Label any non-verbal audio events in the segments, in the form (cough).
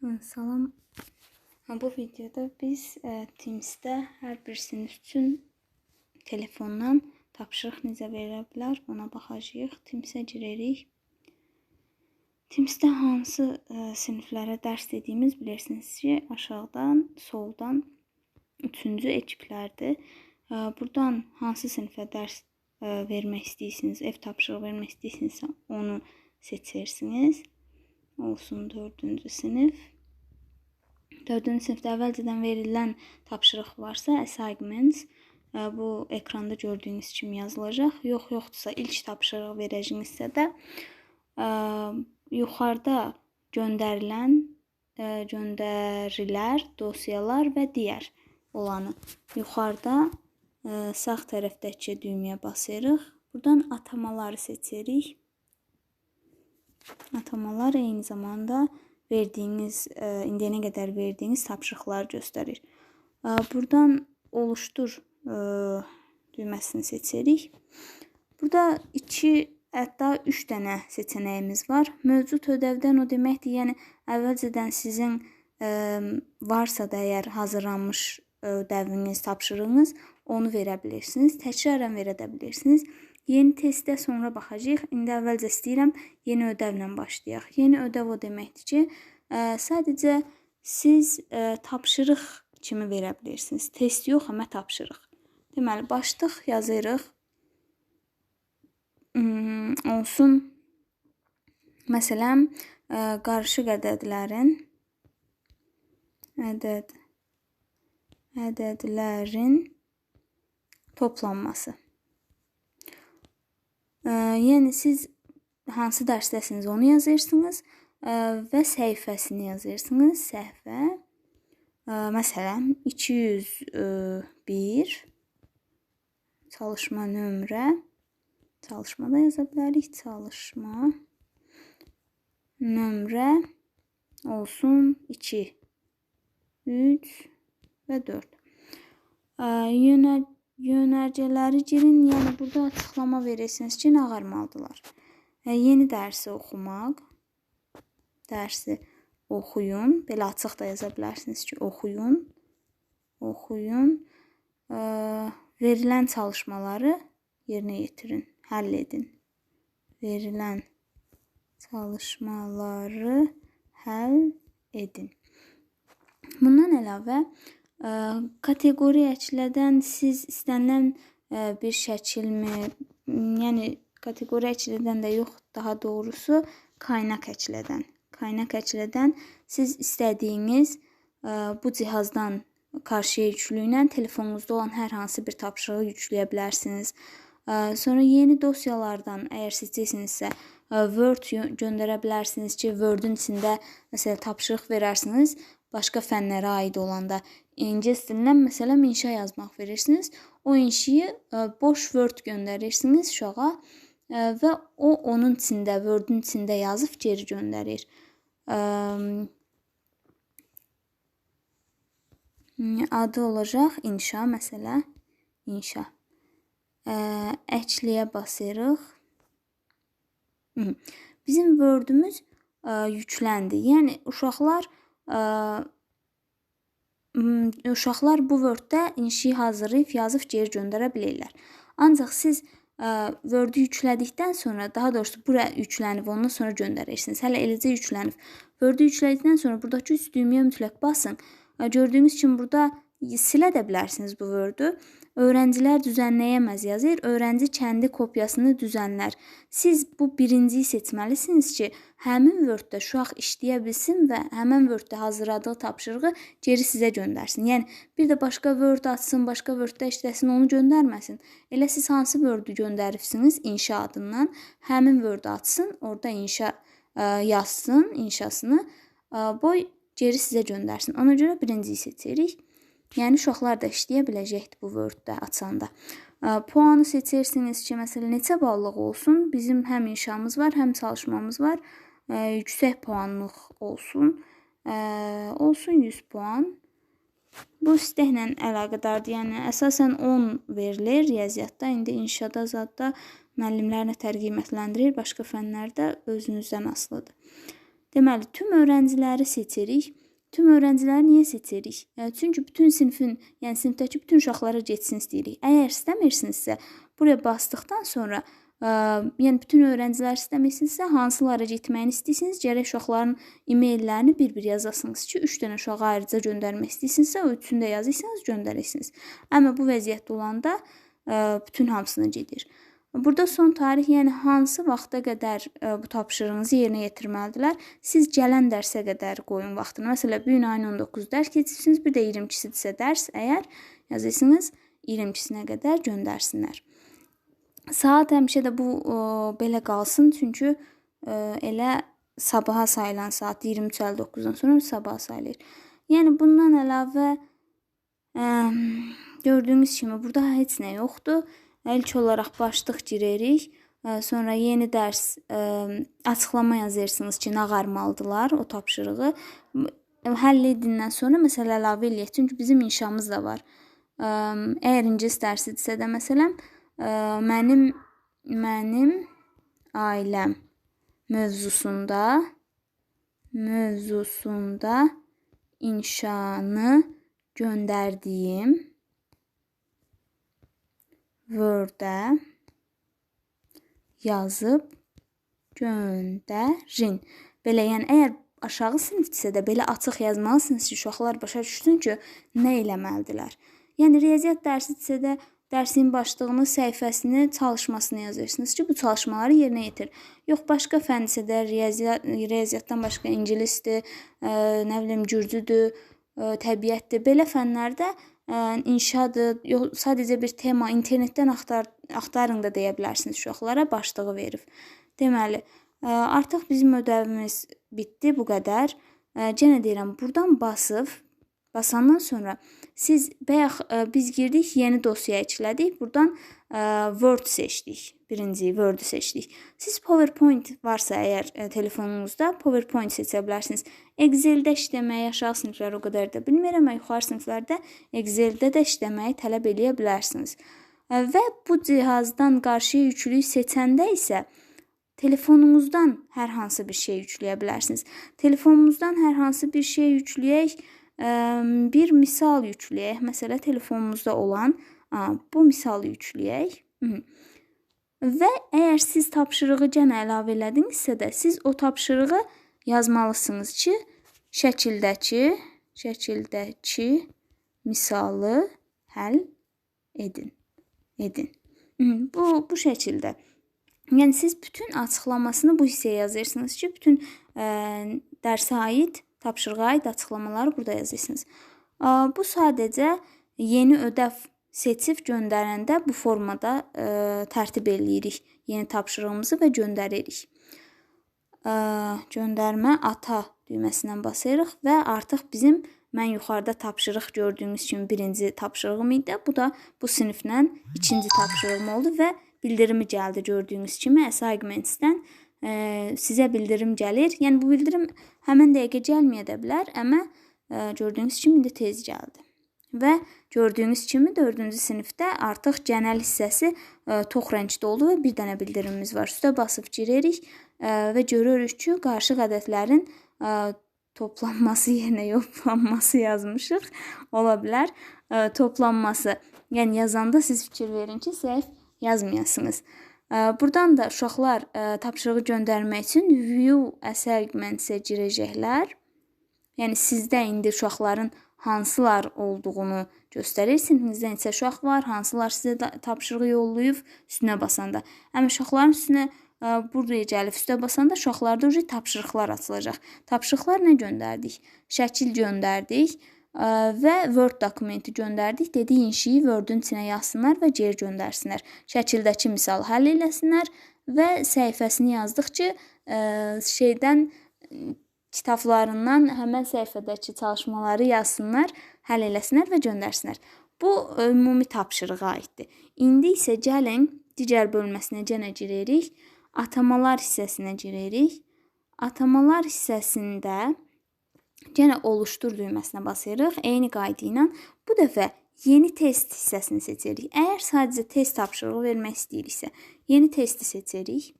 Salam. Bu videoda biz ə, Teams-də hər bir sinif üçün telefondan tapşırıq necə verilə bilər, ona baxacağıq. Teams-ə giririk. Teams-də hansı ə, siniflərə dərs dediyimiz bilirsiniz ki, aşağıdan, soldan 3-cü ekiplərdir. Ə, Buradan hansı sinifə dərs ə, vermək istəyirsiniz, ev tapşırığı vermək istəyirsinizsə, onu seçirsiniz. Olsun 4-cü sinif. 4-cü sinifdə əvvəlcədən verilən tapşırıq varsa, assignments ə, bu ekranda gördüyünüz kimi yazılacaq. Yox, yoxdursa ilk tapşırıq verəcəyinizsə də ə, yuxarıda göndərilən ə, göndərilər, dosyalar və digər olanı yuxarıda ə, sağ tərəfdəki düyməyə basırıq. Buradan atamaları seçirik. Atamalar eyni zamanda verdiyiniz, ə, indiyənə qədər verdiyiniz tapşırıqları göstərir. Ə, Buradan oluşdur ə, düyməsini seçirik. Burada 2, hətta 3 dənə seçənəyimiz var. Mövcud ödəvdən o deməkdir, yəni əvvəlcədən sizin varsa da əgər hazırlanmış ödəviniz, tapşırığınız onu verə bilirsiniz. Təkrarən verə də bilirsiniz. Yeni testdə sonra baxacağıq. İndi əvvəlcə istəyirəm yeni ödəvlə başlayaq. Yeni ödəv o deməkdir ki, ə, sadəcə siz ə, tapşırıq kimi verə bilirsiniz. Test yox, amma tapşırıq. Deməli, başlıq yazırıq. Hmm, olsun. Məsələn, ə, qarışıq ədədlərin ədəd ədədlərin toplanması. Ə, yəni siz hansı dərsdəsiniz onu yazırsınız ə, və səhifəsini yazırsınız. Səhifə ə, məsələn 201 çalışma nömrə çalışma da yaza bilərik. Çalışma nömrə olsun 2 3 və 4. Ə, yönə Yönərcələri girin, yəni burada açıqlama verirsiniz ki, nə ağarmalıdırlar. Hə, yeni dərsi oxumaq, dərsi oxuyun, belə açıq da yaza bilərsiniz ki, oxuyun, oxuyun, ə, verilən çalışmaları yerinə yetirin, həll edin. Verilən çalışmaları həll edin. Bundan əlavə, kateqoriyaçilərdən siz istənilən bir şəkilmi, yəni kateqoriya əklədən də yox, daha doğrusu qaynaq əklədən. Qaynaq əklədən siz istədiyiniz bu cihazdan qarşıya yüklüklə telefonunuzda olan hər hansı bir tapşırığı yükləyə bilərsiniz. Sonra yeni dosyalardan əgər seçirsinizsə Word göndərə bilərsiniz ki, Word-ün içində məsələn tapşırıq verərsiniz başqa fənlərə aid olanda ingilis dilindən məsələn inşa yazmaq verirsiniz. O inşayı ə, boş Word göndərirsiniz uşağa ə, və o onun içində, Word-ün içində yazıb geri göndərir. Ə, adı olacaq inşa məsələ inşa. Əkliyə basırıq. Bizim Word-ümüz yükləndi. Yəni uşaqlar ə, uşaqlar bu Word-də inşi hazırlayıb yazıb geri göndərə bilirlər. Ancaq siz Word-ü yüklədikdən sonra, daha doğrusu bura yüklənib, ondan sonra göndərirsiniz. Hələ eləcə yüklənib. Word-ü yüklədikdən sonra burdakı üst düyməyə mütləq basın. Gördüyünüz kimi burada silə də bilərsiniz bu Word-ü. Öğrencilər düzənləyəməz yazır. Öğrenci kəndi kopyasını düzənlər. Siz bu birinciyi seçməlisiniz ki, həmin Word-də uşaq işləyə bilsin və həmin Word-də hazırladığı tapşırığı geri sizə göndərsin. Yəni bir də başqa Word açsın, başqa Word-də işləsin, onu göndərməsin. Elə siz hansı Word-ü inşa adından, həmin Word-ı açsın, orada inşa ə, yazsın inşasını, boy geri sizə göndərsin. Ona görə birinciyi seçirik. Yəni uşaqlar da işləyə biləcəkdir bu Word-də açanda. Puanı seçirsiniz ki, məsələn, neçə ballıq olsun? Bizim həm inşamız var, həm çalışmamız var. Yüksək puanlıq olsun. Olsun 100 puan. Bu istəklə əlaqədardır. Yəni əsasən 10 verilir riyaziyyatda. İndi inşada zadda müəllimlər nətər qiymətləndirir, başqa fənlərdə özünüzdən asılıdır. Deməli, tüm öğrenciləri seçirik. Tüm öğrenciləri niyə seçirik? E, çünki bütün sinifin, yəni sinifdəki bütün uşaqlara getsin istəyirik. Əgər istəmirsinizsə, buraya basdıqdan sonra ə, yəni bütün öğrencilər istəmirsinizsə, hansılara getməyini istəyirsiniz, gərək uşaqların e-maillərini bir-bir yazasınız ki, 3 dənə uşağı ayrıca göndərmək istəyirsinizsə, o üçünü də yazırsınız, göndərirsiniz. Amma bu vəziyyətdə olanda ə, bütün hamısına gedir. Burada son tarix, yəni hansı vaxta qədər e, bu tapşırığınızı yerinə yetirməlidirlər? Siz gələn dərsə qədər qoyun vaxtını. Məsələn, bu gün ayın 19 dərs keçirsiniz, bir də 22-sidirsə dərs, əgər yazırsınız 22-sinə qədər göndərsinlər. Saat həmişə də bu ə, e, belə qalsın, çünki ə, e, elə sabaha sayılan saat 23:59-dan sonra sabaha sayılır. Yəni bundan əlavə ə, gördüyünüz kimi burada heç nə yoxdur. İlk olaraq başlıq giririk. Sonra yeni dərs açıqlama yazırsınız ki, nə ağarmalıdılar o tapşırığı. Həll edindən sonra məsələ əlavə eləyək. Çünki bizim inşamız da var. Əgər ingilis dərsidirsə də məsələn, mənim mənim ailəm mövzusunda mövzusunda inşanı göndərdiyim Word-ə yazıb göndərin. Belə, yəni əgər aşağı sinifdirsə də belə açıq yazmalısınız ki, uşaqlar başa düşsün ki, nə eləməlidirlər. Yəni riyaziyyat dərsidirsə də dərsin başlığını, səhifəsini, çalışmasını yazırsınız ki, bu çalışmaları yerinə yetir. Yox, başqa fəndirsə də riyaziyyat riyaziyyatdan başqa ingilisdir, ə, nə bilim gürcüdür, ə, təbiətdir. Belə fənlərdə inşadır, yox sadəcə bir tema internetdən axtar axtarın da deyə bilərsiniz uşaqlara başlığı verib. Deməli, artıq bizim ödəvimiz bitdi bu qədər. Yenə deyirəm, burdan basıb basandan sonra siz bayaq biz girdik, yeni dosyaya eklədik. Burdan Word seçdik. Birinci Word-ü seçdik. Siz PowerPoint varsa əgər telefonunuzda PowerPoint seçə bilərsiniz. Excel-də işləməyi aşağı siniflər o qədər də bilmir, amma yuxarı siniflərdə Excel-də də işləməyi tələb eləyə bilərsiniz. Və bu cihazdan qarşıya yüklük seçəndə isə telefonunuzdan hər hansı bir şey yükləyə bilərsiniz. Telefonunuzdan hər hansı bir şey yükləyək, bir misal yükləyək. Məsələ telefonumuzda olan bu misalı yükləyək. Və əgər siz tapşırığı yenə əlavə elədinizsə də siz o tapşırığı yazmalısınız ki, şəkildəki şəkildəki misalı həll edin. Edin. Bu bu şəkildə. Yəni siz bütün açıqlamasını bu hissəyə yazırsınız ki, bütün ə, dərsə aid, tapşırığa aid açıqlamaları burada yazırsınız. Ə, bu sadəcə yeni ödəv seçib göndərəndə bu formada ə, tərtib eləyirik yeni tapşırığımızı və göndəririk. Göndərmə ata düyməsindən basırıq və artıq bizim mən yuxarıda tapşırıq gördüyünüz kimi birinci tapşırığım idi. Bu da bu siniflə ikinci tapşırığım oldu və bildirimi gəldi gördüyünüz kimi assignments-dən sizə bildirim gəlir. Yəni bu bildirim həmin dəqiqə gəlməyə də bilər, amma ə, gördüyünüz kimi indi tez gəldi. Və gördüyünüz kimi 4-cü sinifdə artıq genəl hissəsi e, tox rəngdə oldu və bir dənə bildirimimiz var. Üstə basıb giririk e, və görürük ki, qarşı ədədlərin e, toplanması (laughs) yerinə yoplanması yazmışıq. Ola bilər. Toplanması. Yəni yazanda siz fikir verin ki, səhv yazmayasınız. Ə, buradan da uşaqlar tapşırığı göndərmək üçün view assignments-ə girəcəklər. Yəni sizdə indi uşaqların hansılar olduğunu göstərir. Sinifinizdə neçə uşaq var, hansılar sizə tapşırıq yollayıb üstünə basanda. Amma uşaqların üstünə ə, buraya gəlib üstə basanda uşaqlarda ucu tapşırıqlar açılacaq. Tapşırıqlar nə göndərdik? Şəkil göndərdik ə, və Word dokumenti göndərdik. Dedi inşiyi Word-ün içinə yazsınlar və geri göndərsinlər. Şəkildəki misalı həll eləsinlər və səhifəsini yazdıq ki, ə, şeydən kitablarından həmən səhifədəki çalışmaları yazsınlar, həll eləsinlər və göndərsinlər. Bu ümumi tapşırığa aiddir. İndi isə gəlin digər bölməsinə yenə giririk. Atamalar hissəsinə giririk. Atamalar hissəsində yenə oluşdur düyməsinə basırıq. Eyni qayda ilə bu dəfə yeni test hissəsini seçirik. Əgər sadəcə test tapşırığı vermək istəyiriksə, yeni testi seçirik.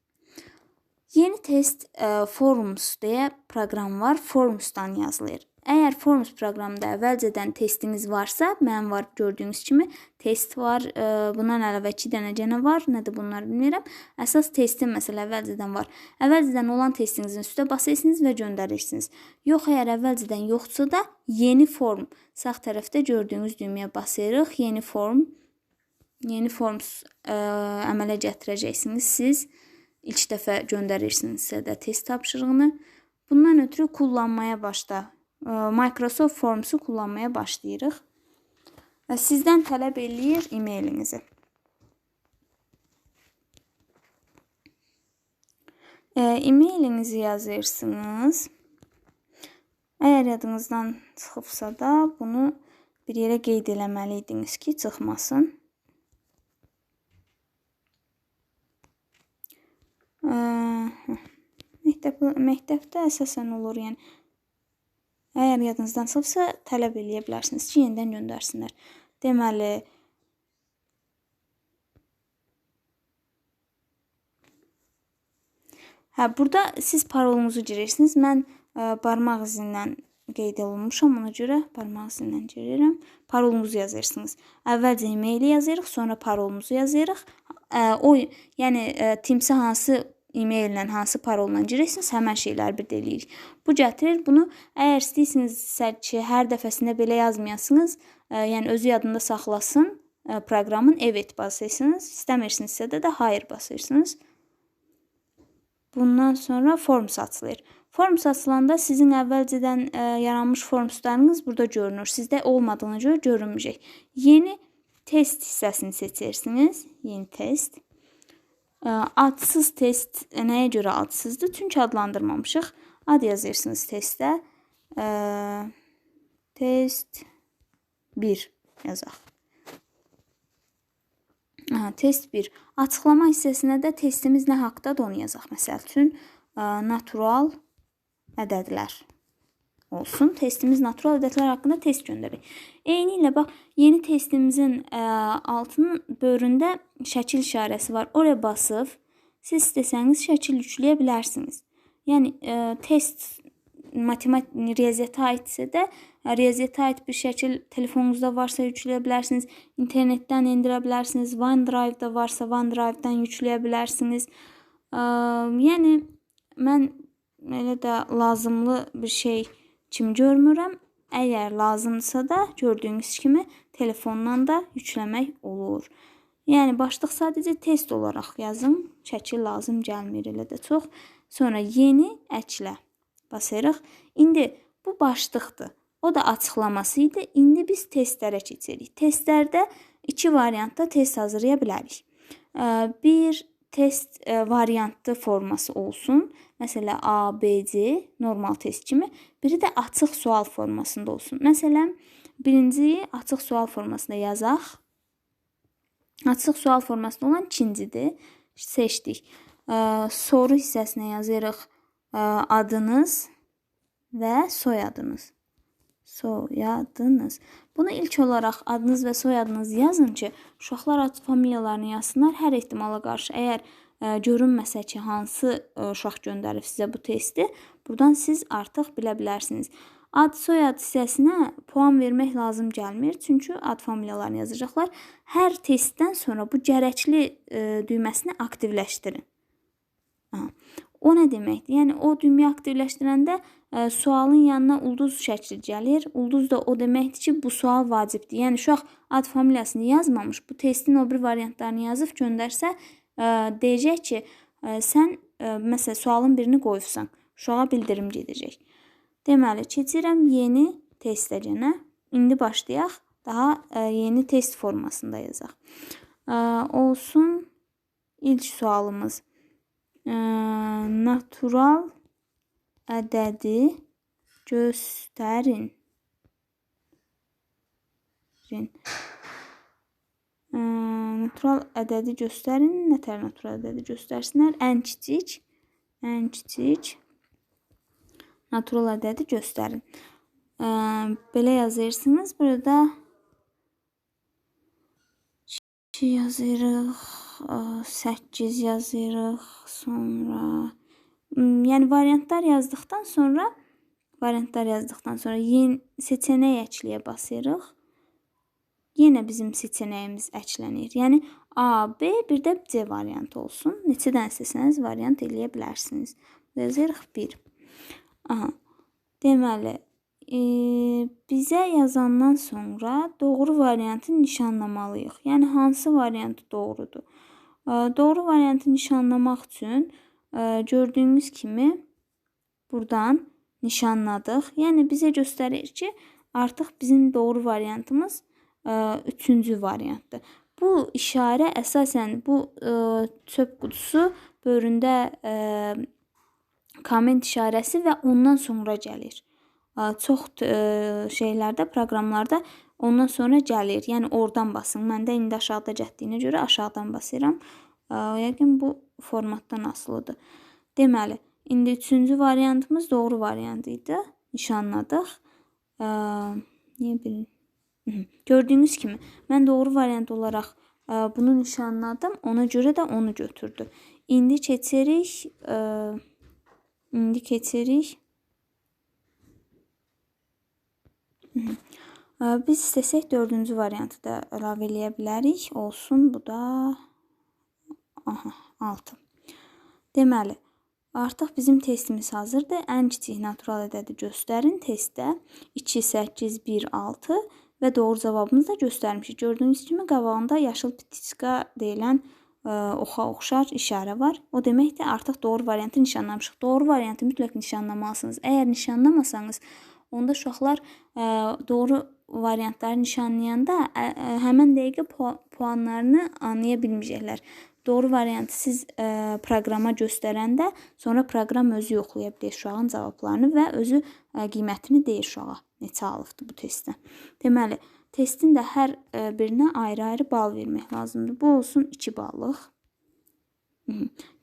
Yeni test ə, Forms deyə proqram var. Formsdan yazılır. Əgər Forms proqramında əvvəlcədən testiniz varsa, mənim var gördüyünüz kimi test var. Ə, bundan əlavə 2 dənə gənə var. Nədir bunlar bilmirəm. Əsas testin məsələ əvvəlcədən var. Əvvəlcədən olan testinizin üstə basırsınız və göndərirsiniz. Yox, əgər əvvəlcədən yoxdursa da yeni form sağ tərəfdə gördüyünüz düyməyə basırıq. Yeni form yeni forms ə, əmələ gətirəcəksiniz siz ilk dəfə göndərirsinizsə də test tapşırığını. Bundan ötürü kullanmaya başla. Microsoft Forms-u kullanmaya başlayırıq. Sizdən tələb eləyir e-mailinizi. E-mailinizi yazırsınız. Əgər yadınızdan çıxıbsa da bunu bir yerə qeyd eləməli ki, çıxmasın. Məktəb məktəbdə əsasən olur, yəni əgər yadınızdan çıxıbsa tələb eləyə bilərsiniz ki, yenidən göndərsinlər. Deməli Hə, burada siz parolunuzu girirsiniz. Mən ə, barmaq izi ilə qeyd olunmuşam, ona görə barmaq izi ilə girirəm. Parolunuzu yazırsınız. Əvvəlcə e-maili yazırıq, sonra parolumuzu yazırıq. Ə, o, yəni ə, timsə hansı e-maillə, hansı parolla girirsiniz, həmin şeyləri bir də eləyirik. Bu gətirir bunu. Əgər istəyirsinizsə ki, hər dəfəsində belə yazmayasınız, ə, yəni özü yadında saxlasın, ə, proqramın evet basırsınız. İstəmirsinizsə də də hayır basırsınız. Bundan sonra forms açılır. Forms açılanda sizin əvvəlcədən ə, yaranmış formslarınız burada görünür. Sizdə olmadığına görə görünməyəcək. Yeni test hissəsini seçirsiniz. Yeni test. Adsız test nəyə görə adsızdır? Çünki adlandırmamışıq. Ad yazırsınız testdə. Test 1 yazaq. Hə, test 1. Açıqlama hissəsinə də testimiz nə haqqdadır onu yazaq. Məsəl üçün, natural ədədlər olsun. Testimiz natural ədədlər haqqında test göndərir. Eyni ilə bax, yeni testimizin ə, altının bölündə şəkil işarəsi var. Oraya basıb siz istəsəniz şəkil yükləyə bilərsiniz. Yəni ə, test matematik riyaziyyata aidsə də riyaziyyata aid bir şəkil telefonunuzda varsa yükləyə bilərsiniz. İnternetdən endirə varsa OneDrive-dan yükləyə bilərsiniz. Ə, yəni mən lazımlı bir şey kimi görmürəm. Əgər lazımdırsa da gördüyünüz kimi telefondan da yükləmək olur. Yəni başlıq sadəcə test olaraq yazın. Şəkil lazım gəlmir elə də çox. Sonra yeni əklə basırıq. İndi bu başlıqdır. O da açıqlaması idi. İndi biz testlərə keçirik. Testlərdə iki variantda test hazırlaya bilərik. Bir test variantlı forması olsun. Məsələn, A, B, C normal test kimi. Biri də açıq sual formasında olsun. Məsələn, birinciyi açıq sual formasında yazaq. Açıq sual formasında olan ikincidir. Seçdik. Soru hissəsinə yazırıq adınız və soyadınız. Soyadınız. Bunu ilk olaraq adınız və soyadınız yazın ki, uşaqlar ad familiyalarını yazsınlar hər ehtimala qarşı. Əgər görünməsə ki, hansı uşaq göndərib sizə bu testi, burdan siz artıq bilə bilərsiniz. Ad soyad hissəsinə puan vermək lazım gəlmir, çünki ad familiyalarını yazacaqlar. Hər testdən sonra bu gərəkli e, düyməsini aktivləşdirin. O nə deməkdir? Yəni o düyməni aktivləşdirəndə ə, sualın yanına ulduz şəkli gəlir. Ulduz da o deməkdir ki, bu sual vacibdir. Yəni uşaq ad familiyasını yazmamış, bu testin o variantlarını yazıb göndərsə, deyəcək ki, sən məsələn sualın birini qoyubsan. Uşağa bildirim gedəcək. Deməli, keçirəm yeni testlərinə. İndi başlayaq. Daha yeni test formasında yazaq. Olsun ilk sualımız. Natural ədədi göstərin. Natural ədədi göstərin. Nətər natural ədədi göstərsinlər? Ən kiçik, ən kiçik natural ədədi göstərin. Ə, belə yazırsınız. Burada 2 yazırıq, 8 yazırıq, sonra Yəni variantlar yazdıqdan sonra variantlar yazdıqdan sonra yeni seçeneğ əkliyə basırıq. Yenə bizim seçenəyimiz əklənir. Yəni A, B, bir də C variantı olsun. Neçə dənə istəsəniz variant eləyə bilərsiniz. Yazırıq 1. Aha. Deməli, e, bizə yazandan sonra doğru variantı nişanlamalıyıq. Yəni hansı variantı doğrudur? E, doğru variantı nişanlamaq üçün e, gördüyünüz kimi buradan nişanladıq. Yəni bizə göstərir ki, artıq bizim doğru variantımız üçüncü variantdır. Bu işarə əsasən bu ə, çöp qutusu bölündə ə, komment işarəsi və ondan sonra gəlir. Ə, çox ə, şeylərdə, proqramlarda ondan sonra gəlir. Yəni oradan basın. Məndə indi aşağıda getdiyinə görə aşağıdan basıram. Ə, yəqin bu formatdan asılıdır. Deməli, İndi üçüncü variantımız doğru variant idi. Nişanladıq. Ə, niyə bilmirəm. (clears throat) Gördüyünüz kimi mən doğru variant olaraq ə, bunu nişanladım. Ona görə də onu götürdü. İndi keçirik ə, indi keçirik ə, (clears throat) biz istəsək dördüncü variantı da əlavə eləyə bilərik. Olsun, bu da aha 6. Deməli, Artıq bizim testimiz hazırdır. Ən kiçik natural ədədi göstərin testdə 2, 8, 1, 6 və doğru cavabımızı da göstərmişik. Gördüyünüz kimi qabağında yaşıl pitiçka deyilən ə, oxa oxşar işarə var. O deməkdir, artıq doğru variantı nişanlamışıq. Doğru variantı mütləq nişanlamalısınız. Əgər nişanlamasanız, onda uşaqlar ə, doğru variantları nişanlayanda ə, ə, həmin dəqiqə puanlarını anlaya bilməyəcəklər. Doğru variantı siz ə, e, proqrama göstərəndə sonra proqram özü yoxlaya bilər uşağın cavablarını və özü ə, e, qiymətini deyir uşağa neçə alıbdı bu testdən. Deməli, testin də hər e, birinə ayrı-ayrı bal vermək lazımdır. Bu olsun 2 ballıq.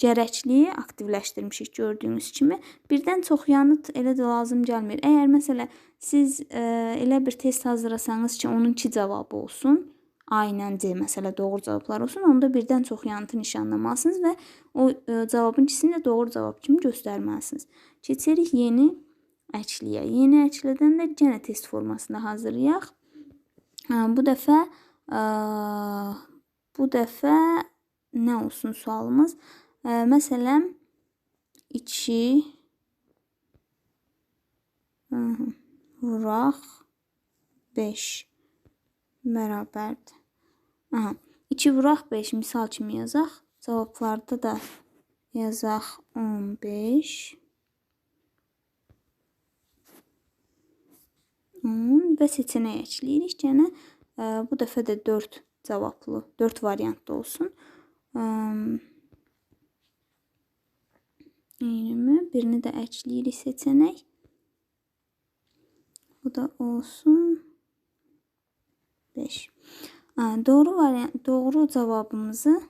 Gərəkliyi aktivləşdirmişik gördüyünüz kimi. Birdən çox yanıt elə də lazım gəlmir. Əgər məsələn siz ə, elə bir test hazırlasanız ki, onun 2 cavabı olsun, A ilə C məsələ doğru cavablar olsun, onda birdən çox yanıtı nişanlamalısınız və o ə, e, cavabın ikisini də doğru cavab kimi göstərməlisiniz. Keçirik yeni əkliyə. Yeni əklidən də yenə test formasında hazırlayaq. Ə, bu dəfə ə, bu dəfə nə olsun sualımız? Ə, məsələn 2 vuraq 5 bərabərdir. Aha. 2 vuraq 5 misal kimi yazaq. Cavablarda da yazaq 15. 10 və seçeneği əkləyirik. E, bu dəfə də 4 cavablı, 4 variantlı olsun. Ə, 20 birini də əkləyirik seçenek. Bu da olsun 5. Doğru variant, doğru cavabımızı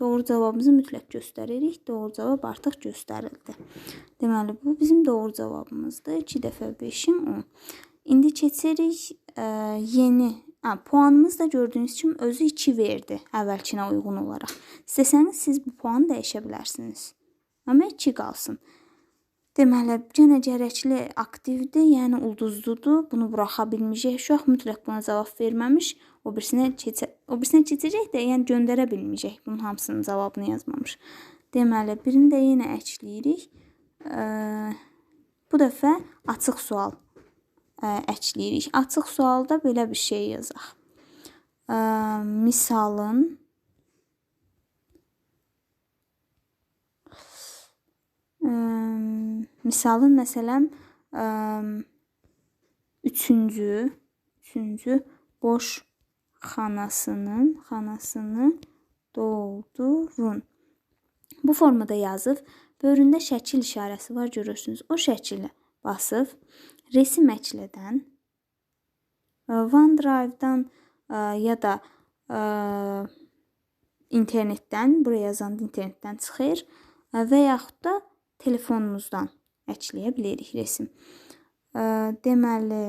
doğru cavabımızı mütləq göstəririk. Doğru cavab artıq göstərildi. Deməli, bu bizim doğru cavabımızdır. 2 dəfə 5-im 10. İndi keçirik ə, yeni Hə, puanımız da gördüyünüz kimi özü 2 verdi əvvəlkinə uyğun olaraq. İstəsəniz siz bu puanı dəyişə bilərsiniz. Amma 2 qalsın. Deməli, yenə gərəkli aktivdir, yəni ulduzludur. Bunu buraxa bilməyəcək uşaq mütləq buna cavab verməmiş, o birisinə keçə o birisinə keçəcək də, yəni göndərə bilməyəcək. Bunun hamısının cavabını yazmamış. Deməli, birini də yenə əkləyirik. Bu dəfə açıq sual əkləyirik. Açıq sualda belə bir şey yazaq. Misalın Misalın məsələn ə, üçüncü, üçüncü boş xanasının xanasını doldurun. Bu formada yazıb bölündə şəkil işarəsi var görürsünüz. O şəkilə basıb resim əklədən OneDrive-dan ya da ə, internetdən, buraya yazanda internetdən çıxır və yaxud da telefonumuzdan əkləyə bilərik resim. Deməli,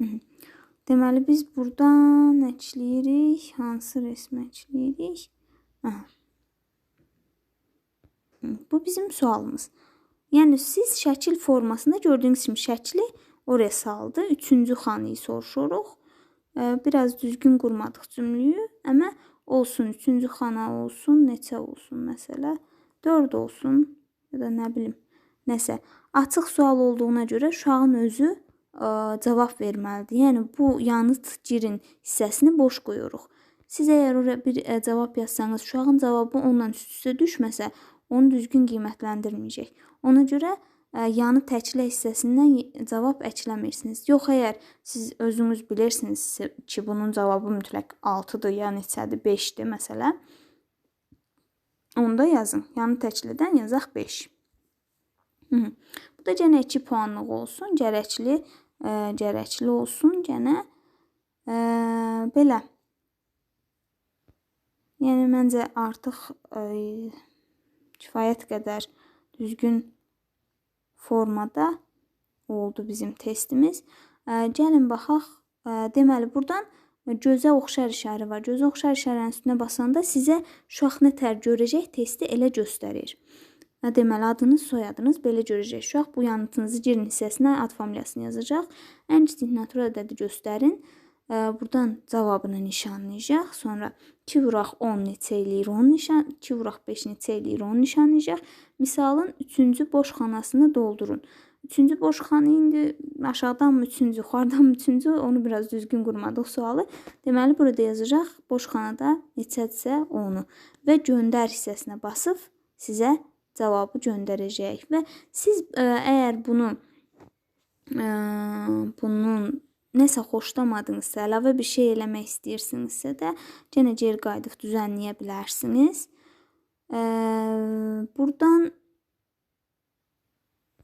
(laughs) Deməli biz burdan əkləyirik. Hansı resmi əkləyirik? Aha. Bu bizim sualımız. Yəni siz şəkil formasında gördüyünüz kimi şəkli oraya saldı. Üçüncü xanayı soruşuruq. Biraz düzgün qurmadıq cümləyi, amma olsun. Üçüncü xana olsun, neçə olsun məsələ? 4 olsun ya da nə bilim, nəsə. Açıq sual olduğuna görə uşağın özü ə, cavab verməlidir. Yəni bu yanıt girin hissəsini boş qoyuruq. Siz əgər ora bir ə, cavab yazsanız, uşağın cavabı onunla üst-üstə düşməsə, onu düzgün qiymətləndirməyəcək. Ona görə ə, yanı təklə hissəsindən cavab əkləmirsiniz. Yox, əgər siz özünüz bilirsiniz ki, bunun cavabı mütləq 6-dır, ya neçədir, 5-dir məsələn. Onda yazın. Yanı təklidən yazaq 5. Hı -hı. Bu da yenə 2 puanlıq olsun. Gərəkli, ə, gərəkli olsun yenə. Ə, belə. Yəni məncə artıq ə, kifayət qədər düzgün formada oldu bizim testimiz. Gəlin baxaq. Ə, deməli burdan gözə oxşar işarə var. Gözə oxşar işarənin üstünə basanda sizə uşaq nə tər görəcək testi elə göstərir. Deməli adınız, soyadınız belə görəcək. Uşaq bu yanıtınızı girin hissəsinə ad familiyasını yazacaq. Ən kiçik natural ədədi göstərin. Buradan cavabını nişanlayacaq. Sonra 2 vuraq 10 neçə eləyir 10 nişan, 2 vuraq 5 neçə eləyir 10 nişanlayacaq. Misalın 3-cü boş xanasını doldurun. Üçüncü boş xanı indi aşağıdan mı üçüncü, yuxarıdan mı üçüncü onu biraz düzgün qurmadıq sualı. Deməli burada yazacaq boş xanada neçədirsə onu və göndər hissəsinə basıb sizə cavabı göndərəcək və siz ə, əgər bunu ə, bunun nəsə xoşlamadınızsa, əlavə bir şey eləmək istəyirsinizsə də, yenə geri qayıdıb düzənləyə bilərsiniz. Ə, burdan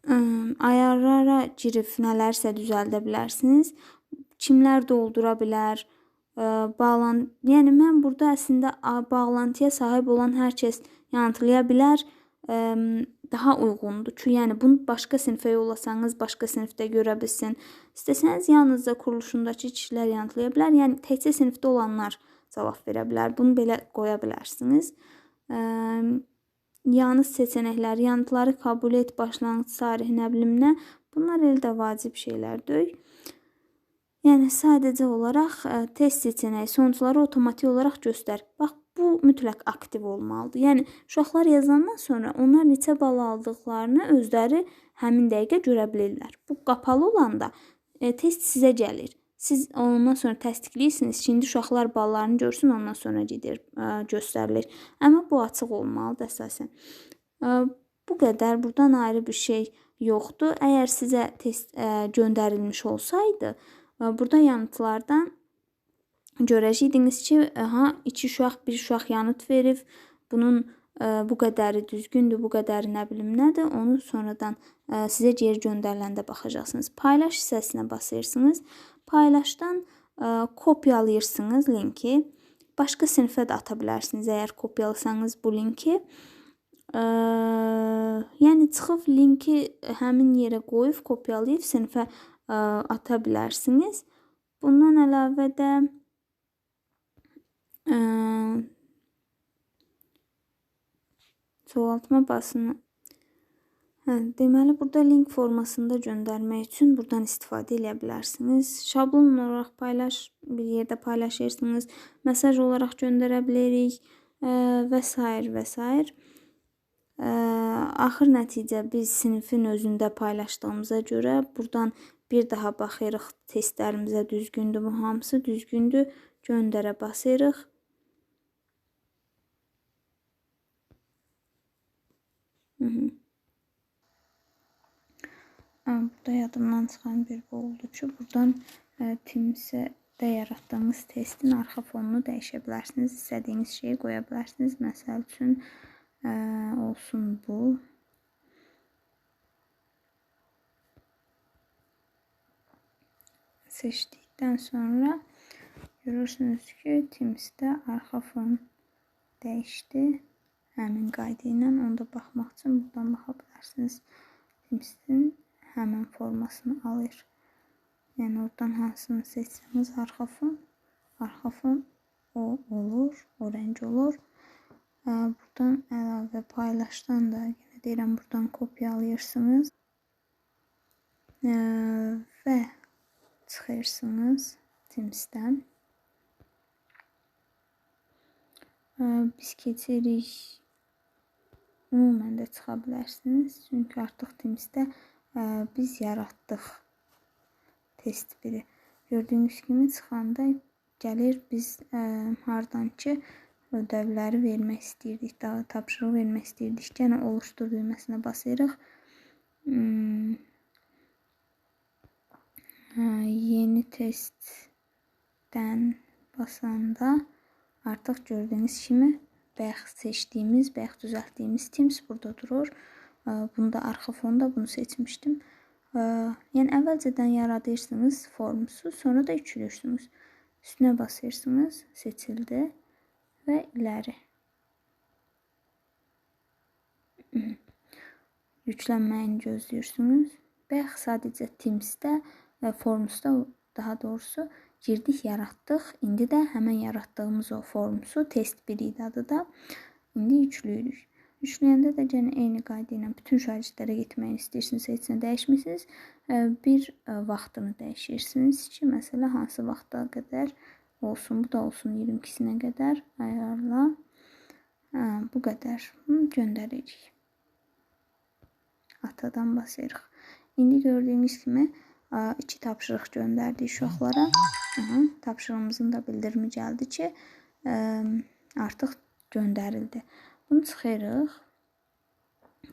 ayarlara girib nələrsə düzəldə bilərsiniz. Kimlər doldura bilər? Bağlan yəni mən burada əslində bağlantıya sahib olan hər kəs yanıtlaya bilər daha uyğundur ki, yəni bunu başqa sinifə yollasanız, başqa sinifdə görə bilsin. İstəsəniz yalnızca quruluşundakı kişilər yanıtlaya bilər. Yəni təkcə sinifdə olanlar cavab verə bilər. Bunu belə qoya bilərsiniz yanlış seçənəkləri, yanıtları qəbul et, başlanğıc tarixi, nə bilim nə. Bunlar elə də vacib şeylər deyil. Yəni sadəcə olaraq test seçənəyi sonucları avtomatik olaraq göstər. Bax bu mütləq aktiv olmalıdır. Yəni uşaqlar yazandan sonra onlar neçə bal aldıqlarını özləri həmin dəqiqə görə bilirlər. Bu qapalı olanda e, test sizə gəlir. Siz ondan sonra təsdiqləyirsiniz ki, indi uşaqlar ballarını görsün, ondan sonra gedir, ə, göstərilir. Amma bu açıq olmalıdır əsasən. Ə, bu qədər. Burdan ayrı bir şey yoxdur. Əgər sizə test ə, göndərilmiş olsaydı, ə, burada yanıtlardan görəcəydiniz ki, aha 2 uşaq, 1 uşaq yanıt verib. Bunun ə, bu qədəri düzgündür, bu qədəri nə bilim nədir, onu sonradan ə, sizə geri göndəriləndə baxacaqsınız. Paylaş hissəsinə basırsınız. Paylaşdan ə, e, kopyalayırsınız linki. Başqa sinifə də ata bilərsiniz əgər kopyalasanız bu linki. Ə, e, yəni çıxıb linki həmin yerə qoyub kopyalayıb sinifə ə, e, ata bilərsiniz. Bundan əlavə də ə, çoxaltma basını Hə, deməli burada link formasında göndərmək üçün burdan istifadə edə bilərsiniz. Şablon olaraq paylaş, bir yerdə paylaşırsınız. Mesaj olaraq göndərə bilərik ə, və s. və s. Ə, axır nəticə biz sinifin özündə paylaşdığımıza görə burdan bir daha baxırıq testlərimizə düzgündür bu hamısı düzgündür. Göndərə basırıq. Hı -hı. Burada yadımdan çıxan bir bu oldu ki, buradan e, Teams-də yaratdığınız testin arxa fonunu dəyişə bilərsiniz. İstədiyiniz şeyi qoya bilərsiniz. Məsəl üçün ə, olsun bu. Seçdikdən sonra görürsünüz ki, Teams-də arxa fon dəyişdi. Həmin qayda ilə onda baxmaq üçün buradan baxa bilərsiniz. Teams-in həmin formasını alır. Yəni oradan hansını seçsəniz arxa fon, arxa fon o olur, o rəng olur. Buradan əlavə paylaşdan da yenə deyirəm buradan kopyalayırsınız. Və çıxırsınız Teams-dən. Biz keçirik ümumən də çıxa bilərsiniz. Çünki artıq Teams-də biz yaratdıq test 1-i. Gördüyünüz kimi çıxanda gəlir biz hardan ki ödəvləri vermək istəyirdik, daha tapşırıq vermək istəyirdik. Yenə oluştur düyməsinə basırıq. Hmm. Yeni testdən basanda Artıq gördüyünüz kimi bayaq seçdiyimiz, bayaq düzəltdiyimiz Teams burada durur. Bunda arxa fonda bunu seçmişdim. Yəni əvvəlcədən yaradırsınız formusu, sonra da yüklürsünüz. Üstünə basırsınız, seçildi və iləri. (clears throat) Yüklənməyini gözləyirsiniz. Bayaq sadəcə Teams-də, formusda daha doğrusu girdik, yaratdıq. İndi də həmin yaratdığımız o formsu test 1 idi adı da. İndi yükləyirik. Yükləyəndə də yenə eyni qayda ilə bütün şagirdlərə getməyini istəyirsiniz, heç nə dəyişmirsiniz. Bir vaxtını dəyişirsiniz ki, məsələ hansı vaxta qədər olsun, bu da olsun 22-sinə qədər ayarla. Hə, bu qədər. Göndəririk. Atadan basırıq. İndi gördüyünüz kimi iki tapşırıq göndərdi uşaqlara. Aha, tapşırığımızın da bildirimi gəldi ki, ə, artıq göndərildi. Bunu çıxırıq.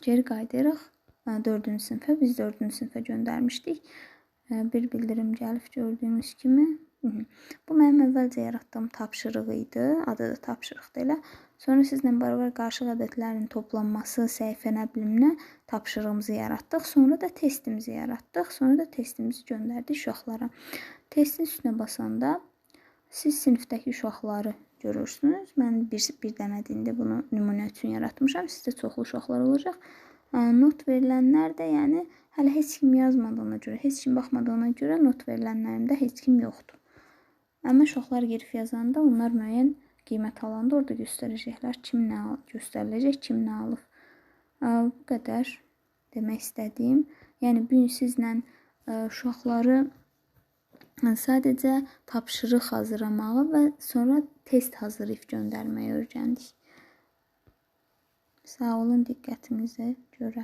Geri qayıdırıq. 4-cü sinifə. Biz 4-cü sinifə göndərmişdik. Bir bildirim gəlib gördüyünüz kimi. Bu mənim əvvəlcə yaratdığım tapşırıq idi. Adı da tapşırıqdır elə. Sonra sizlə bərabər qarşılıq ədədlərin toplanması, səhifə nə bilim nə tapşırığımızı yaratdıq. Sonra da testimizi yaratdıq. Sonra da testimizi göndərdik uşaqlara. Testin üstünə basanda siz sinifdəki uşaqları görürsünüz. Mən bir, bir dənə dində bunu nümunə üçün yaratmışam. Sizdə çoxlu uşaqlar olacaq. Not verilənlər də, yəni hələ heç kim yazmadığına görə, heç kim baxmadığına görə not verilənlərimdə heç kim yoxdur. Amma uşaqlar girib yazanda onlar müəyyən qiymət alanda orada göstərəcəklər kim nə göstəriləcək, kim nə alıb. Bu qədər demək istədiyim. Yəni bu gün sizlə uşaqları sadəcə tapşırıq hazırlamağı və sonra test hazırlayıb göndərməyi öyrəndik. Sağ olun diqqətinizə görə.